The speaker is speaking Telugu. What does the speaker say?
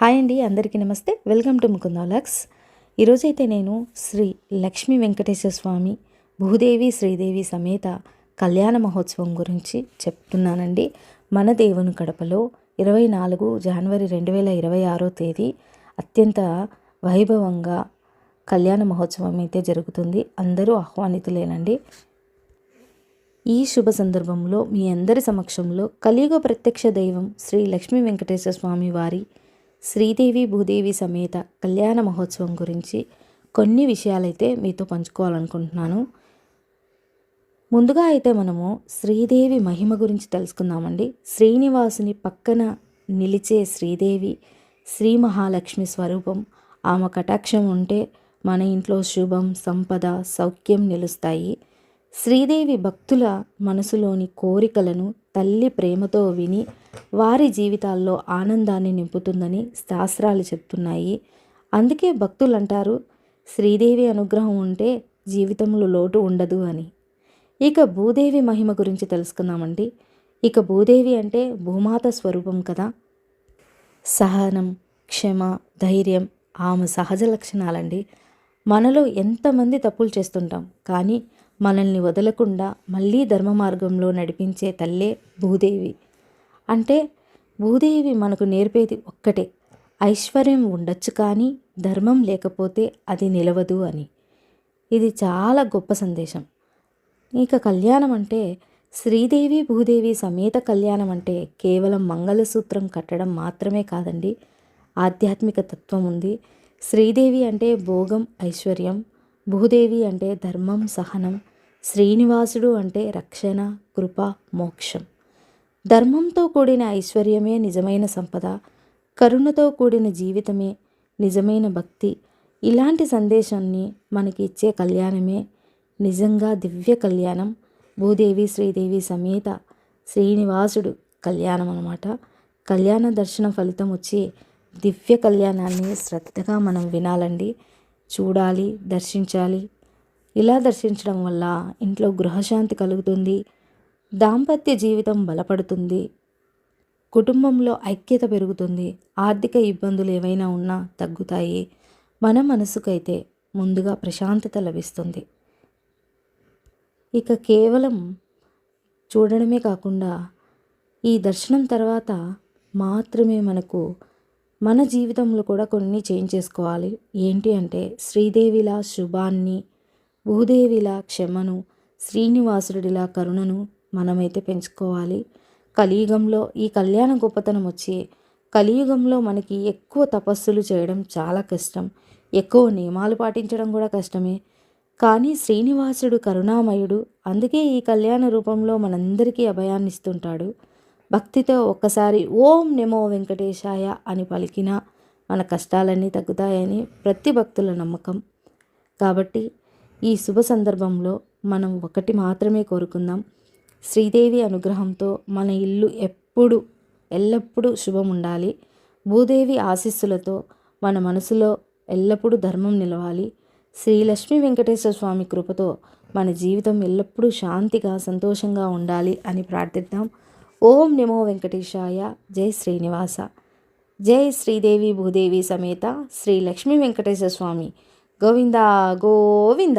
హాయ్ అండి అందరికీ నమస్తే. వెల్కమ్ టు ముకుందాలక్స్ ఈరోజైతే నేను శ్రీ లక్ష్మీ వెంకటేశ్వర స్వామి భూదేవి శ్రీదేవి సమేత కళ్యాణ మహోత్సవం గురించి చెప్తున్నానండి. మన దేవుని కడపలో ఇరవై నాలుగు జనవరి రెండు వేల ఇరవై ఆరో తేదీ అత్యంత వైభవంగా కళ్యాణ మహోత్సవం అయితే జరుగుతుంది. అందరూ ఆహ్వానితులేనండి. ఈ శుభ సందర్భంలో మీ అందరి సమక్షంలో కలియుగ ప్రత్యక్ష దైవం శ్రీ లక్ష్మీ వెంకటేశ్వర స్వామి వారి శ్రీదేవి భూదేవి సమేత కళ్యాణ మహోత్సవం గురించి కొన్ని విషయాలైతే మీతో పంచుకోవాలనుకుంటున్నాను. ముందుగా అయితే మనము శ్రీదేవి మహిమ గురించి తెలుసుకుందామండి. శ్రీనివాసుని పక్కన నిలిచే శ్రీదేవి శ్రీ మహాలక్ష్మి స్వరూపం. ఆమె కటాక్షం ఉంటే మన ఇంట్లో శుభం సంపద సౌఖ్యం నిలుస్తాయి. శ్రీదేవి భక్తుల మనసులోని కోరికలను తల్లి ప్రేమతో విని వారి జీవితాల్లో ఆనందాన్ని నింపుతుందని శాస్త్రాలు చెప్తున్నాయి. అందుకే భక్తులు అంటారు శ్రీదేవి అనుగ్రహం ఉంటే జీవితంలో లోటు ఉండదు అని. ఇక భూదేవి మహిమ గురించి తెలుసుకుందామండి. ఇక భూదేవి అంటే భూమాత స్వరూపం కదా. సహనం క్షమ ధైర్యం ఆమె సహజ లక్షణాలండి. మనలో ఎంతమంది తప్పులు చేస్తుంటాం కానీ మనల్ని వదలకుండా మళ్ళీ ధర్మ మార్గంలో నడిపించే తల్లే భూదేవి. అంటే భూదేవి మనకు నేర్పేది ఒక్కటే. ఐశ్వర్యం ఉండొచ్చు కానీ ధర్మం లేకపోతే అది నిలవదు అని. ఇది చాలా గొప్ప సందేశం. ఇక కళ్యాణం అంటే శ్రీదేవి భూదేవి సమేత కళ్యాణం అంటే కేవలం మంగళసూత్రం కట్టడం మాత్రమే కాదండి. ఆధ్యాత్మిక తత్వం ఉంది. శ్రీదేవి అంటే భోగం ఐశ్వర్యం. భూదేవి అంటే ధర్మం సహనం. శ్రీనివాసుడు అంటే రక్షణ కృప మోక్షం. ధర్మంతో కూడిన ఐశ్వర్యమే నిజమైన సంపద కరుణతో కూడిన జీవితమే నిజమైన భక్తి. ఇలాంటి సందేశాన్ని మనకి ఇచ్చే కళ్యాణమే నిజంగా దివ్య కళ్యాణం. భూదేవి శ్రీదేవి సమేత శ్రీనివాసుడు కళ్యాణం అనమాట కళ్యాణ దర్శనం ఫలితం వచ్చి దివ్య కళ్యాణాన్ని శ్రద్ధగా మనం వినాలండి. చూడాలి దర్శించాలి. ఇలా దర్శించడం వల్ల ఇంట్లో గృహశాంతి కలుగుతుంది. దాంపత్య జీవితం బలపడుతుంది. కుటుంబంలో ఐక్యత పెరుగుతుంది. ఆర్థిక ఇబ్బందులు ఏవైనా ఉన్నా తగ్గుతాయి. మన మనసుకైతే ముందుగా ప్రశాంతత లభిస్తుంది. ఇక కేవలం చూడడమే కాకుండా ఈ దర్శనం తర్వాత మాత్రమే మనకు మన జీవితంలో కూడా కొన్ని చేంజ్ చేసుకోవాలి. ఏంటి అంటే శ్రీదేవిలా శుభాన్ని భూదేవిలా క్షమను శ్రీనివాసుడిలా కరుణను మనమైతే పెంచుకోవాలి. కలియుగంలో ఈ కళ్యాణ గొప్పతనం వచ్చి కలియుగంలో మనకి ఎక్కువ తపస్సులు చేయడం చాలా కష్టం. ఎక్కువ నియమాలు పాటించడం కూడా కష్టమే. కానీ శ్రీనివాసుడు కరుణామయుడు అందుకే ఈ కళ్యాణ రూపంలో మనందరికీ అభయాన్ని ఇస్తుంటాడు భక్తితో ఒక్కసారి ఓం నమో వెంకటేశాయ అని పలికినా మన కష్టాలన్నీ తగ్గుతాయని ప్రతి భక్తుల నమ్మకం. కాబట్టి ఈ శుభ సందర్భంలో మనం ఒకటి మాత్రమే కోరుకుందాం. శ్రీదేవి అనుగ్రహంతో మన ఇల్లు ఎప్పుడు ఎల్లప్పుడూ శుభం ఉండాలి భూదేవి ఆశీస్సులతో మన మనసులో ఎల్లప్పుడూ ధర్మం నిలవాలి. శ్రీ లక్ష్మీ వెంకటేశ్వర స్వామి కృపతో మన జీవితం ఎల్లప్పుడూ శాంతిగా సంతోషంగా ఉండాలి అని ప్రార్థిద్దాం. ఓం నమో వెంకటేశాయ. జై శ్రీనివాస. జై శ్రీదేవి భూదేవి సమేత శ్రీ లక్ష్మీ వెంకటేశ్వర స్వామి. గోవింద గోవింద.